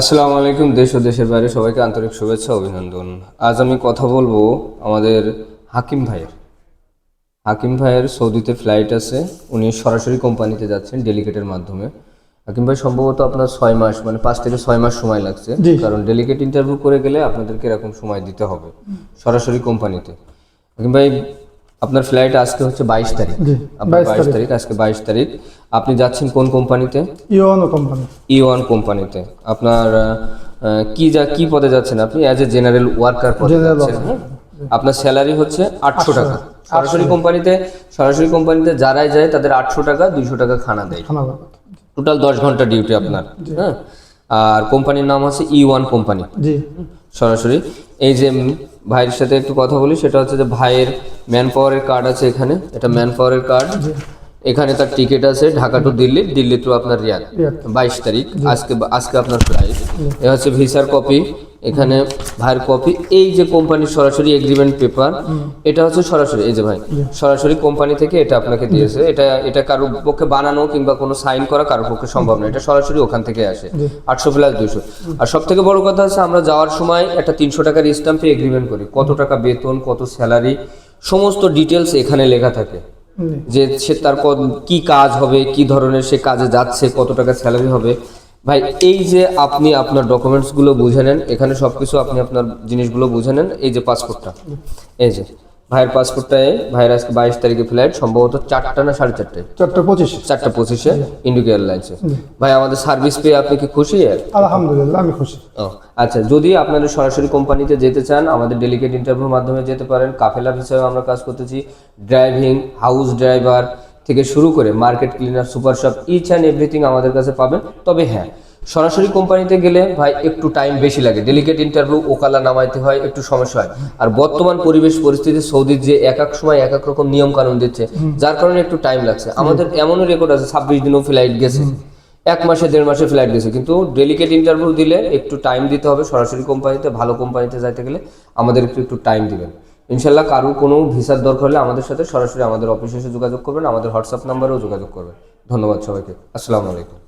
আসসালামু আলাইকুম দেশ ও দেশের বাইরে সবাইকে আন্তরিক শুভেচ্ছা অভিনন্দন। আজ আমি কথা বলব আমাদের হাকিম ভাইয়ের। হাকিম ভাইয়ের সৌদিতে ফ্লাইট আছে। উনি সরাসরি কোম্পানিতে যাচ্ছেন ডেলিগেটের মাধ্যমে। হাকিম ভাই সম্ভবত আপনার ছয় মাস মানে পাঁচ থেকে ছয় মাস সময় লাগছে। কারণ ডেলিগেট ইন্টারভিউ করে গেলে আপনাদেরকে এরকম সময় দিতে হবে। সরাসরি কোম্পানিতে হাকিম ভাই আপনার ফ্লাইট আজকে হচ্ছে বাইশ তারিখ। আপনার 22 বাইশ তারিখ। আজকে বাইশ তারিখ। আপনি যাচ্ছেন কোন কোম্পানিতে ইওনো কোম্পানি ই ওয়ান কোম্পানিতে আপনার কি যা কি পদে যাচ্ছেন আপনি? অ্যাজ এ জেনারেল ওয়ার্কার পদে যাচ্ছেন হ্যাঁ? আপনার স্যালারি হচ্ছে আটশো টাকা। সরাসরি কোম্পানিতে সরাসরি কোম্পানিতে যারাই যায় তাদের আটশো টাকা দুইশো টাকা খানা দেয়। টোটাল দশ ঘণ্টা ডিউটি আপনার হ্যাঁ? আর কোম্পানির নাম হচ্ছে ই ওয়ান কোম্পানি জি। সরাসরি। এই যে ভাইয়ের সাথে একটু কথা বলি সেটা হচ্ছে যে ভাইয়ের ম্যান পাওয়ারের কার্ড আছে এখানে। এটা ম্যান পাওয়ারের কার্ড এখানে তার টিকিট আছে ঢাকা টু দিল্লি দিল্লি টু আপনার রিয়াদ। বাইশ তারিখ। আজকে আজকে আপনার ফ্লাইট এ হচ্ছে ভিসার কপি এখানে ভাইয়ের কপি এই যে কোম্পানির সরাসরি এগ্রিমেন্ট পেপার এটা হচ্ছে সরাসরি এই যে ভাই সরাসরি কোম্পানি থেকে এটা আপনাকে দিয়েছে। এটা এটা কারোর পক্ষে বানানো কিংবা কোনো সাইন করা কারোর পক্ষে সম্ভব না। এটা সরাসরি ওখান থেকে আসে আটশো প্লাস দুইশো। আর সব থেকে বড় কথা হচ্ছে আমরা যাওয়ার সময় একটা তিনশো টাকার স্ট্যাম্পে এগ্রিমেন্ট করি। কত টাকা বেতন কত স্যালারি সমস্ত ডিটেলস এখানে লেখা থাকে। যে সে তার কি কাজ হবে কি ধরনের সে কাজে যাচ্ছে কত টাকা স্যালারি হবে। ভাই এই যে আপনি আপনার ডকুমেন্টসগুলো বুঝে নেন এখানে সব কিছু আপনি আপনার জিনিসগুলো বুঝে নেন এই যে পাসপোর্টটা এই যে ভাইয়ের পাসপোর্টটায় ভাইয়ের আজকে বাইশ তারিখে ফ্লাইট সম্ভবত চারটা না সাড়ে চারটে? চারটা পঁচিশ। চারটা পঁচিশে ইন্ডিগো এয়ারলাইন্সে ভাই আমাদের সার্ভিস পেয়ে আপনি কি খুশি আলহামদুলিল্লাহ আমি খুশি। ও আচ্ছা যদি আপনারা সরাসরি কোম্পানিতে যেতে চান আমাদের ডেলিকেট ইন্টারভিউর মাধ্যমে যেতে পারেন। কাফেলা হিসেবে আমরা কাজ করতেছি। ড্রাইভিং হাউস ড্রাইভার থেকে শুরু করে market cleaner super shop each and everything আমাদের কাছে পাবেন। তবে হ্যাঁ সরাসরি কোম্পানিতে গেলে ভাই একটু টাইম বেশি লাগে। ডেলিগেট ইন্টারভিউ ওকালা নামাইতে হয় একটু সমস্যা হয়। আর বর্তমান পরিবেশ পরিস্থিতি সৌদির যে এক এক সময় এক এক রকম নিয়ম কানুন দিচ্ছে যার কারণে একটু টাইম লাগছে। আমাদের এমনও রেকর্ড আছে ছাব্বিশ দিনও ফ্লাইট গেছে। এক মাসে দেড় মাসে ফ্লাইট গেছে। কিন্তু ডেলিকেট ইন্টারভিউ দিলে একটু টাইম দিতে হবে সরাসরি কোম্পানিতে ভালো কোম্পানিতে যাইতে গেলে আমাদের একটু একটু টাইম দিবেন। ইনশাল্লাহ কারও কোনো ভিসার দরকার হলে আমাদের সাথে সরাসরি আমাদের অফিসে এসে যোগাযোগ করবেন, আমাদের হোয়াটসঅ্যাপ নাম্বারেও যোগাযোগ করবেন। ধন্যবাদ সবাইকে। আসসালামু আলাইকুম।